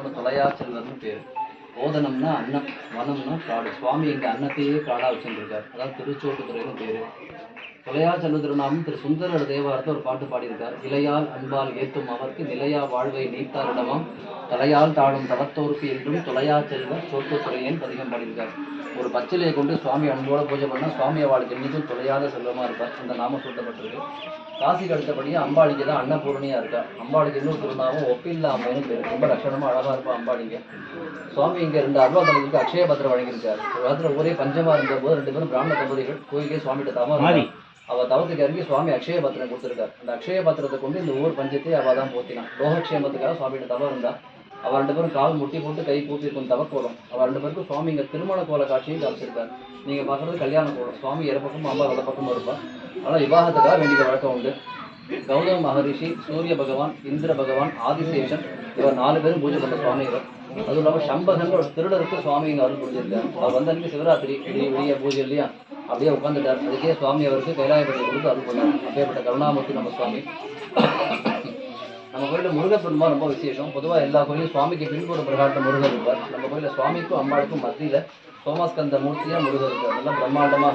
தொலையா செல்வர்னு பேர். ஓதனம்னா அன்னம் வனம்னா காடு. சுவாமி இங்க அன்னத்தையே காடாக வச்சுருக்கார் அதாவது திருச்சோட்டுத்துறைன்னு பேர். தொலையா செல்வ திரு சுந்தர தேவாரத்தை ஒரு பாட்டு பாடியிருக்கார். இலையால் அன்பால் ஏத்தும் அவர்க்கு நிலையா வாழ்வை நீத்தாரிடமாம் தலையால் தாழும் தவத்தோருக்கு என்றும் தொலையா செல்வ சோட்டுத்துறையன் பதிகம் பாடியிருக்கார். ஒரு பச்சிலையை கொண்டு சுவாமி அன்போட பூஜை பண்ணால் சுவாமி அவளுக்கு என்னைக்கும் தொலையாத செல்வமா இருப்பார் அந்த நாமம் சூட்டப்பட்டிருக்கு. காசிக்கு அடுத்தபடியே அம்பாளிக்கு தான் அன்னபூரணியா இருக்கா. அம்பாளுக்கு இன்னும் திருநாவும் ஒப்பில்லா அம்மைன்னு பேர். ரொம்ப லட்சணமாக அழகா இருப்பா அம்பாளிங்க சுவாமி இங்க ரெண்டு அருவாதலுக்கு அக்ஷய பத்திரம் வழங்கியிருக்காரு. ஒரு காலத்துல ஒரே பஞ்சமா இருந்த போது ரெண்டு பேரும் பிராமண தம்பதிகள் கோயிலே சுவாமிகிட்ட தவம் அவள் அவ தவத்துக்கு இறங்கி சுவாமி அக்ஷய பத்திரம் கொடுத்திருக்காரு. அந்த அக்ஷய பத்திரத்தை கொண்டு இந்த ஊர் பஞ்சத்தை அவள் தான் போத்தினான். லோகக்ஷேமத்துக்காக சுவாமியோட தவம் இருந்தா அவள் ரெண்டு பேரும் கால் முட்டி போட்டு கை கூத்திருக்கும் தவக்கோலம். அவள் ரெண்டு பேருக்கும் சுவாமி இங்க திருமண கோல காட்சியும் காமிச்சிருக்காரு. நீங்க பார்க்குறது கல்யாண கோலம். சுவாமி இற பக்கமும் அம்மா அந்த பக்கமும் இருப்பா. ஆனா விவாகத்துக்காக வேண்டிய வழக்கம் உண்டு. கௌதம மகரிஷி சூரிய பகவான் இந்திர பகவான் ஆதிசேஷன் இவர் நாலு பேரும் பூஜை பண்ண சுவாமி இவர் அதுவும் இல்லாமல் சம்பகன் ஒரு திருடருக்கு சுவாமி இங்கே அருள் புரிஞ்சிருக்காரு. அவர் வந்த அன்னைக்கு சிவராத்திரி விடிய பூஜை இல்லையா? அப்படியே உட்காந்துட்டார் அதுக்கே சுவாமி அவருக்கு கைலாயப்பட்டி கொடுத்து அது பண்ணார். அப்படியேப்பட்ட கருணாமூர்த்தி நம்ம சுவாமி. நம்ம கோயிலில் முருகப்பெருமா ரொம்ப விசேஷம். பொதுவாக எல்லா கோயிலும் சுவாமிக்கு பின்புற பிரகாரத்தில் முருகர் இருப்பார். நம்ம கோயிலில் சுவாமிக்கும் அம்பாளுக்கும் மத்தியில் சோமாஸ்கந்த மூர்த்தியாக முருகர் இருக்கார். நல்லா பிரம்மாண்டமாக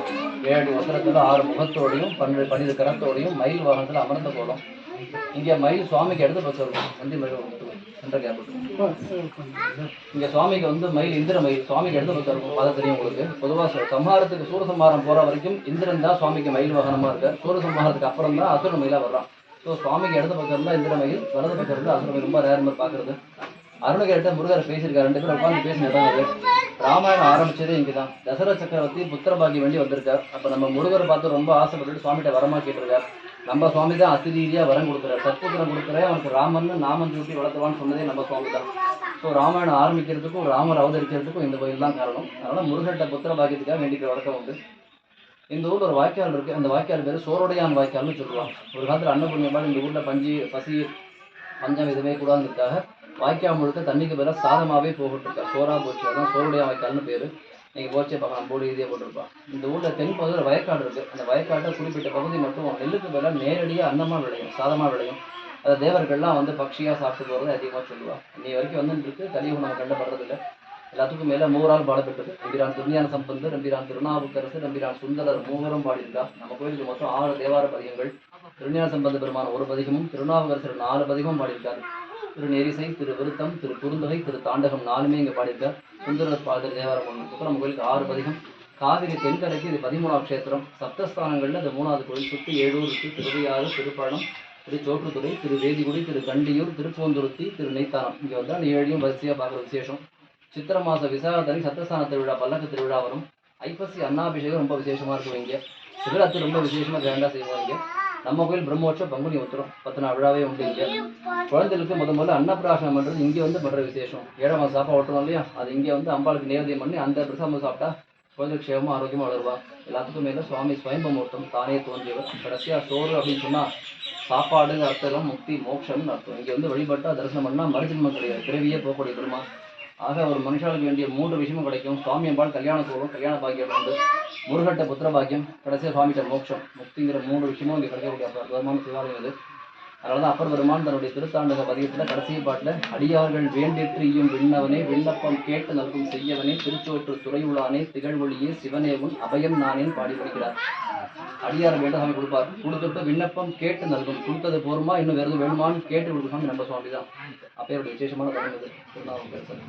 ஏழு வசனத்தில் ஆறு முகத்தோடையும் பன்னெண்டு பன்னிரு கரத்தோடையும் மயில் வாகனத்தில் அமர்ந்த போகிறோம் இங்கே மயில் சுவாமிக்கு எடுத்து பச்சோம் இருக்கும் வண்டி மயில் சென்ற கேப் இங்க சுவாமிக்கு வந்து மயில் இந்திர மயில் சுவாமிக்கு எடுத்து பக்கம் இருக்கும் பார்த்தா தெரியும் உங்களுக்கு. பொதுவா ச- சம்ஹாரத்துக்கு சூரசம்ஹாரம் போற வரைக்கும் இந்திரன் தான் சுவாமிக்கு மயில் வாகனமா இருக்கார். சூரசம்ஹாரத்துக்கு அப்புறம் தான் அசுர மயிலா வர்றான். ஸோ சுவாமிக்கு இடது பக்கம் இருந்தா இந்திர மயில் வலது பக்கம் இருந்தா அசுர மயில். ரொம்ப ரேர் மாதிரி பாக்குறது அருணகிரிட்ட முருகர் பேசியிருக்காரு. ரெண்டு பேரும் உட்காந்து பேசின இடம் அது. ராமாயணம் ஆரம்பிச்சதே இங்கதான். தசரத சக்கரவர்த்தி புத்திரபாகி வேண்டி வந்திருக்கார். அப்ப நம்ம முருகரை பார்த்து ரொம்ப ஆசைப்பட்டுட்டு சுவாமிகிட்ட வரமா கேட்டிருக்கார். நம்ம சுவாமி தான் அசிரீதியாக வரம் கொடுக்குறாரு. சத்புத்திரம் கொடுக்குற அவனுக்கு ராமன் நாமன் சூட்டி வளர்த்துவான்னு சொன்னதே நம்ம சுவாமி தான் ஸோ ராமாயணம் ஆரம்பிக்கிறதுக்கும் ராமர் அவதரிக்கிறதுக்கும் இந்த கோயில் தான் காரணம். அதனால் முருகட்ட புத்திர பாக்கியத்துக்காக வேண்டிக்கிற வழக்கம் உண்டு. இந்த ஊரில் ஒரு வாய்க்கால் இருக்குது அந்த வாய்க்கால் பேர் சோரோடையான் வாய்க்கால்னு சொல்லுவாங்க. ஒரு காலத்தில் அன்னபுண்ணியமாக இந்த ஊரில் பஞ்சி பசி பஞ்சம் எதுவுமே கூடாதுங்கிறதுக்காக வாய்க்கால் முழுக்க தண்ணிக்கு பேராக சாதமாகவே போகிட்டு இருக்கா சோறா போச்சு. அதான் சோருடைய வாய்க்கால்னு பேர். நீங்கள் போச்சே பார்க்கலாம் போர்டு ஈஸியாக போட்டிருப்பான் இந்த ஊரில் தென் பகுதியில் வயக்காடு இருக்கு. அந்த வயக்காட்டை குறிப்பிட்ட பகுதி மட்டும் நெல்லுக்கு பதிலாக நேரடியாக அன்னமாக விளையும் சாதமாக விளையும். அதை தேவர்கள்லாம் வந்து பக்ஷியா சாப்பிட்டு போகிறது அதிகமா சொல்லுவா. இன்னி வரைக்கும் வந்துருக்கு இருக்கு கலியுகம் நம்ம கண்டப்படுறது எல்லாத்துக்கும் மேல மூவரால் பாடப்பட்டது ரம்பிரான் திருஞான சம்பந்தர் ரம்பிரான் திருநாவுக்கரசு ரம்பிரான் சுந்தரர் மூவரும் பாடியிருக்கா. நம்ம கோயிலுக்கு மொத்தம் ஆறு தேவார பதிகங்கள். திருஞான சம்பந்த பெருமான ஒரு பதிகமும் திருநாவுக்கரசர் நாலு பதிகமும் பாடியிருக்காரு. திரு நெரிசை திரு விருத்தம் திரு குறுந்தொகை திரு தாண்டகம் நாலுமே இங்கே பாடியிருக்கார். சுந்தரர் பாடல் தேவாரம் ஒன்று இப்போ கோயிலுக்கு ஆறு பதிகம். காவிரி தென்கரைக்கு இது பதிமூணாம் க்ஷேத்திரம். சப்தஸ்தானங்களில் இந்த மூணாவது கோயில் சுற்றி ஏழூருக்கு திருவையாறு திருப்பழம் திரு சோற்றுத்துறை திரு வேதிகுடி திரு கண்டியூர் திருப்பூந்துருத்தி திரு நெய்த்தானம் இங்கே வந்து அந்த ஏழையும் வரிசையாக பார்க்குற விசேஷம். சித்திர மாத விசாகத்தனி சத்தஸ்தான திருவிழா பல்லக்கு திருவிழா வரும். ஐப்பசி அன்னாபிஷேகம் ரொம்ப விசேஷமாக இருக்கும் இங்கே. சிவராத்திரி ரொம்ப விசேஷமாக கிராண்டாக செய்வாங்க. நம்ம கோயில் பிரம்மோற்சவ பங்குனி உத்திரம் பத்து நாள் விழாவே உண்டு இங்கே. குழந்தைகளுக்கு முத முதல்ல அன்னப்பிராசனம் பண்ணுறது இங்கே வந்து பண்ணுற விசேஷம். ஏழாம் மாசம் சாப்பாடு ஓட்டுறோம் இல்லையா? அது இங்கே வந்து அம்பாளுக்கு நேவேதியம் பண்ணி அந்த பிரசாதம் சாப்பிட்டா குழந்தை க்ஷேமமாக ஆரோக்கியமா வளருவா. எல்லாத்துக்கும் மேலே சுவாமி ஸ்வயம்பமூர்த்தம் தானே தோன்றியவர். கடைசியா சோறு அப்படின்னு சொன்னா சாப்பாடுங்கிற அர்த்தம் முக்தி மோட்சம்னு அர்த்தம். இங்கே வந்து வழிபட்டா தரிசனம் பண்ணா மறுஜன்மம் கிடையாது. பிறவியே போகக்கூடிய பெருமா ஆக ஒரு மனுஷாளுக்கு வேண்டிய மூன்று விஷயமும் கிடைக்கும். சுவாமி அம்பாள் கல்யாண கோலம் கல்யாண பாக்கியம் உண்டு முருகட்ட புத்திர பாக்கியம் கடைசியாக சுவாமிகிட்ட மோட்சம். முக்திங்கிற மூன்று விஷயமும் இங்கே கிடைக்கக்கூடிய அப்ப சிவாலயம் இது. அதாவது அப்பர் பெருமான் தன்னுடைய திருத்தாண்டக பதியத்தில் கடைசி பாட்டுல அடியார்கள் வேண்டிற்று ஈயும் விண்ணவனே விண்ணப்பம் கேட்டு நல்கும் செய்யவனே திருச்சோற்று துறையுளானே திகழ்வொழியே சிவனேவும் அபயம் நானேன் பாடி படிக்கிறார் அடியார் வேண்டசாமி கொடுப்பார். கொடுத்துட்டு விண்ணப்பம் கேட்டு நல்கும். கொடுத்தது போருமா? இன்னும் வேறு வேணுமான்னு கேட்டு கொடுக்கும் நம்ம சுவாமி தான். அப்பேருடைய விசேஷமான பதிவு திருநாவுக்கரசர்.